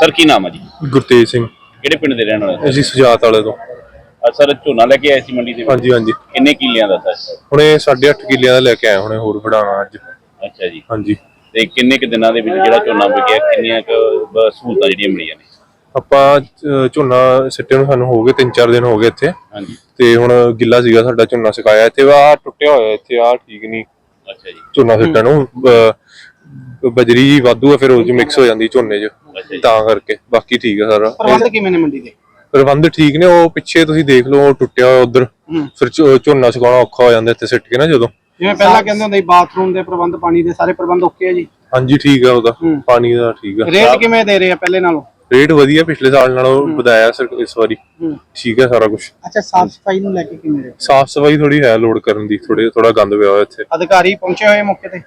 Sir ਕੀ ਨਾਮ ਹੈ ਜੀ? ਗੁਰਤੇਜ ਸਿੰਘ। ਕਿਹੜੇ ਪਿੰਡ ਦੇ ਰਹਿਣ ਵਾਲੇ ਅਸੀਂ ਸੁਜਾਤ ਵਾਲੇ ਤੋਂ। ਆ ਸਰ ਝੋਨਾ ਲੈ ਕੇ ਆਏ ਸੀ ਮੰਡੀ ਦੇ ਵਿੱਚ? ਹਾਂਜੀ ਹਾਂਜੀ। ਕਿੰਨੇ ਕਿੱਲਿਆਂ ਦਾ ਸਰ? ਹੁਣੇ 8.5 ਕਿੱਲਿਆਂ ਦਾ ਲੈ ਕੇ ਆਏ ਹੁਣੇ ਹੋਰ ਵਡਾਣਾ ਅੱਜ। ਅੱਛਾ ਜੀ। ਹਾਂਜੀ। ਤੇ ਕਿੰਨੇ ਕੁ ਦਿਨਾਂ ਦੇ ਵਿੱਚ ਜਿਹੜਾ ਝੋਨਾ ਵਿਕਿਆ ਕਿੰਨੀਆਂ ਕੁ ਬ- ਸਹੂਲਤਾਂ ਜਿਹੜੀਆਂ ਮਿਲੀਆਂ ਨੇ? ਆਪਾਂ ਅਹ, ਝੋਨਾ ਸਿੱਟੇ ਨੂੰ ਸਾਨੂੰ ਹੋ ਗਏ 3-4 ਦਿਨ ਹੋ ਗਏ ਇੱਥੇ। ਹਾਂਜੀ। ਤੇ ਹੁਣ ਗਿੱਲਾ ਸੀਗਾ ਸਾਡਾ ਝੋਨਾ ਸੁਕਾਇਆ ਇੱਥੇ। ਆ ਟੁੱਟਿਆ ਹੋਇਆ ਇੱਥੇ ਆ ਠੀਕ ਨਹੀਂ। ਅੱਛਾ ਜੀ। ਝੋਨਾ ਸਿੱਟਣ ਨੂੰ ਅਹ, ਬਜਰੀ ਵਾਧੂ ਆ ਫਿਰ ਉਹ ਚ ਮਿਕਸ ਹੋ ਜਾਂਦੀ ਝੋਨੇ 'ਚ। ਤਾਂ ਕਰਕੇ ਬਾਕੀ ਠੀਕ ਆ ਸਾਰਾ। ਪ੍ਰਬੰਧ ਕਿਵੇਂ ਨੇ ਮੰਡੀ ਦੇ? ਪ੍ਰਬੰਧ ਠੀਕ ਨੇ ਉਹ ਪਿੱਛੇ ਤੁਸੀਂ ਦੇਖ ਲਓ ਉਹ ਟੁੱਟਿਆ ਹੋਇਆ ਉਧਰ। ਫਿਰ ਝੋ- ਝੋਨਾ ਸੁਕਾਉਣਾ ਔਖਾ ਹੋ ਜਾਂਦਾ ਇੱਥੇ ਸਿੱਟ ਕੇ ਨਾ ਜਦੋਂ। ਜਿਵੇਂ ਪਹਿਲਾਂ ਕਹਿੰਦੇ ਹੁੰਦੇ ਸੀ ਬਾਥਰੂਮ ਦੇ ਪ੍ਰਬੰਧ ਪਾਣੀ ਦੇ ਸਾਰੇ ਪ੍ਰਬੰਧ ਓਕੇ ਆ ਜੀ। ਹਾਂਜੀ ਠੀਕ ਆ ਉਹਦਾ। ਹੂੰ। ਪਾਣੀ ਦਾ ਠੀਕ ਆ। ਰੇਟ ਕਿਵੇਂ ਦੇ ਰਹੇ ਆ ਪਹਿਲੇ ਨਾਲੋਂ? ਰੇਟ ਵਧੀਆ ਪਿਛਲੇ ਸਾਲ ਨਾਲੋਂ ਵਧਾਇਆ ਸਰ ਇਸ ਵਾਰੀ। ਹੂੰ। ਠੀਕ ਹੈ ਸਾਰਾ ਕੁਝ ਅੱਛਾ ਸਾਫ਼ ਸਫ਼ਾਈ ਨੂੰ ਲੈ ਕੇ ਕਿਵੇਂ ਰਹੇ? ਸਾਫ਼ ਸਫ਼ਾਈ ਥੋੜੀ ਹੈ ਲੋਡ ਕਰਨ ਦੀ ਥੋੜੇ ਥੋੜਾ ਗੰਦ ਪਿਆ ਹੋਇਆ ਇੱਥੇ। ਅਧਿਕਾਰੀ ਪਹੁੰਚੇ ਹੋਏ ਮੌਕੇ ਤੇ?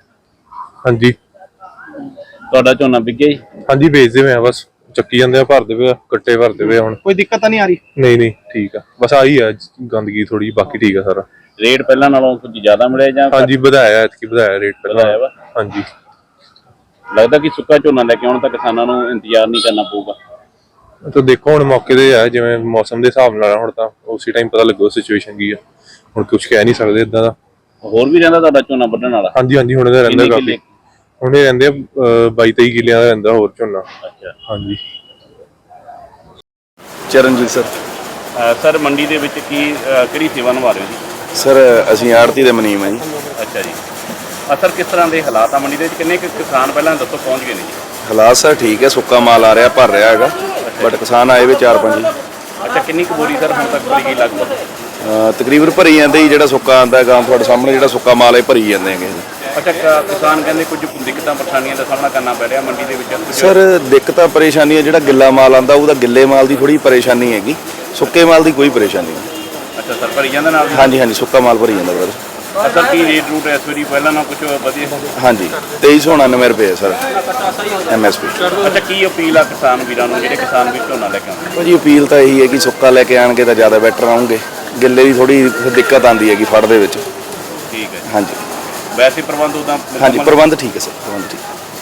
ਹਾਂਜੀ। ਤੁਹਾਡਾ ਝੋਨਾ ਵਿਕਿਆ ਜੀ? ਹਾਂਜੀ ਵੇਚਦੇ ਪਏ ਆ ਬਸ। ਚੱਕੀ ਜਾਂਦੇ ਆ ਭਰਦੇ ਪਏ ਆ ਕੱਟੇ ਭਰਦੇ ਪਏ ਆ ਹੁਣ। ਕੋਈ ਦਿੱਕਤ ਤਾਂ ਨਹੀਂ ਆ ਰਹੀ? ਨਹੀਂ ਨਹੀਂ ਠੀਕ ਆ। ਬਸ ਆਹੀ ਆ ਗੰਦਗੀ ਥੋੜੀ ਬਾਕੀ ਠੀਕ ਆ ਸਾਰਾ। ਰੇਟ ਪਹਿਲਾਂ ਨਾਲੋਂ ਕੁਝ ਜ਼ਿਆਦਾ ਮਿਲਿਆ ਜਾਂ ਘੱਟ? ਹਾਂਜੀ ਵਧਾਇਆ ਐਤਕੀ ਵਧਾਇਆ ਰੇਟ ਵਧਾਇਆ ਪਹਿਲਾਂ ਵਾ? ਹਾਂਜੀ। ਲੱਗਦਾ ਕਿ ਸੁੱਕਾ ਝੋਨਾ ਲੈ ਕੇ ਆਉਣ ਤਾਂ ਕਿਸਾਨਾਂ ਨੂੰ ਇੰਤਜ਼ਾਰ ਨਹੀਂ ਕਰਨਾ ਪਊਗਾ। ਤਾਂ ਦੇਖੋ ਹੁਣ ਮੌਕੇ ਤੇ ਆ ਜਿਵੇਂ ਮੌਸਮ ਦੇ ਹਿਸਾਬ ਨਾਲ ਆ, ਹੁਣ ਤਾਂ ਉਸੇ ਟਾਈਮ ਪਤਾ ਲੱਗੋ ਸਿਚੁਏਸ਼ਨ ਕੀ ਆ। ਹੁਣ ਕੁਝ ਕਹਿ ਨਹੀਂ ਸਕਦੇ ਇਦਾਂ ਦਾ। ਹੋਰ ਵੀ ਰਹਿੰਦਾ ਤੁਹਾਡਾ ਝੋਨਾ ਵੱਢਣ ਵਾਲਾ? ਹਾਂਜੀ ਹਾਂਜੀ ਹੁਣ ਇਹਦਾ ਰਹਿੰਦਾ ਕਿੰਨੇ ਕਾਫੀ। ਕਿੱਲੇ? ਇਹ ਰਹਿੰਦੇ 22 23 ਕਿੱਲਿਆਂ ਦਾ ਰਹਿੰਦਾ ਹੋਰ ਝੋਨਾ। ਅੱਛਾ। ਹਾਂਜੀ। ਚਰਨਜੀਤ ਸਰ। ਅ, ਸਰ ਮੰਡੀ ਦੇ ਵਿੱਚ ਕੀ ਅ, ਕਿਹੜੀ ਸੇਵਾ ਨਿਭਾ ਰਹੇ ਹੋ ਜੀ? ਸਰ ਅਸੀਂ ਆੜਤੀ ਦੇ ਮਨੀਮ ਹਾਂ ਜੀ। ਅੱਛਾ ਜੀ। ਸਰ ਕਿਸ ਤਰ੍ਹਾਂ ਦੇ ਹਾਲਾਤ ਆ ਮੰਡੀ ਦੇ ਵਿੱਚ? ਕਿੰਨੇ ਕੁ ਕਿਸਾਨ ਪਹਿਲਾਂ ਦੱਸੋ ਪਹੁੰਚ ਗਏ ਨੇ ਜੀ? ਹਾਲਾਤ ਸਰ ਠੀਕ ਹੈ ਸੁੱਕਾ ਮਾਲ ਆ ਰਿਹਾ ਭਰ ਰਿਹਾ ਹੈਗਾ। ਬਟ ਕਿਸਾਨ ਆਏ ਵੀ ਚਾਰ ਪੰਜ। ਅੱਛਾ ਕਿੰਨੀ ਕੁ ਬੋਰੀ ਸਰ ਹੁਣ ਤੱਕ ਭਰੀ ਗਈ ਲਗਭਗ? ਅਹ ਤਕਰੀਬਨ ਭਰੀ ਜਾਂਦੇ ਜੀ ਜਿਹੜਾ ਸੁੱਕਾ ਆਂਦਾ ਹੈਗਾ ਤੁਹਾਡੇ ਸਾਹਮਣੇ ਜਿਹੜਾ ਸੁੱਕਾ ਮਾਲ ਹੈ ਭਰੀ ਜਾਂਦੇ ਹੈਗੇ ਅੱਛਾ ਕ- ਕਿਸਾਨ ਕਹਿੰਦੇ ਕੁਝ ਦਿੱਕਤਾਂ ਪਰੇਸ਼ਾਨੀਆਂ ਦਾ ਸਾਹਮਣਾ ਕਰਨਾ ਪੈ ਰਿਹਾ ਮੰਡੀ ਦੇ ਵਿੱਚ। ਕੁਝ ਸਰ ਦਿੱਕਤਾਂ ਪਰੇਸ਼ਾਨੀ ਹੈ ਜਿਹੜਾ ਗਿੱਲਾ ਮਾਲ ਆਂਦਾ ਉਹਦਾ ਗਿੱਲੇ ਮਾਲ ਦੀ ਥੋੜੀ ਪਰੇਸ਼ਾਨੀ ਹੈਗੀ। ਸੁੱਕੇ ਮਾਲ ਦੀ ਕੋਈ ਪਰੇਸ਼ਾਨੀ ਨਹੀਂ। ਅੱਛਾ ਸਰ ਭਰੀ ਜਾਂਦੇ ਨਾਲ ਹਾਂਜੀ ਹਾਂਜੀ ਸੁੱਕਾ ਮਾਲ ਭਰੀ ਜਾਂਦਾ ਬਰਦਰ ਅੱਛਾ ਕੀ ਰੇਟ ਰੂਟ ਇਸ ਵਾਰੀ ਪਹਿਲਾਂ ਨਾਲ ਕੁਝ ਵਧੀਆ? ਹਾਂਜੀ 2399 ਰੁਪਏ ਹੈ ਸਰ ਐਮਐਸਪੀ ਅੱਛਾ ਕੀ ਅਪੀਲ ਆ ਕਿਸਾਨ ਵੀਰਾਂ ਨੂੰ ਜਿਹੜੇ ਕਿਸਾਨ ਵੀ ਝੋਨਾ ਲੈ ਕੇ ਆਉਂਦੇ? ਭਾਜੀ ਅਪੀਲ ਤਾਂ ਇਹੀ ਹੈ ਕਿ ਸੁੱਕਾ ਲੈ ਕੇ ਆਣਗੇ ਤਾਂ ਜ਼ਿਆਦਾ ਬੈਟਰ ਆਉਂਗੇ ਗਿੱਲੇ ਦੀ ਥੋੜੀ ਦਿੱਕਤ ਆਂਦੀ ਹੈਗੀ ਫੜ ਦੇ ਵਿੱਚ। ਠੀਕ ਹੈ। ਹਾਂਜੀ। ਵੈਸੇ ਪ੍ਰਬੰਧ ਉਦਾਂ ਹਾਂਜੀ ਪ੍ਰਬੰਧ ਠੀਕ ਹੈ ਸਰ ਪ੍ਰਬੰਧ ਠੀਕ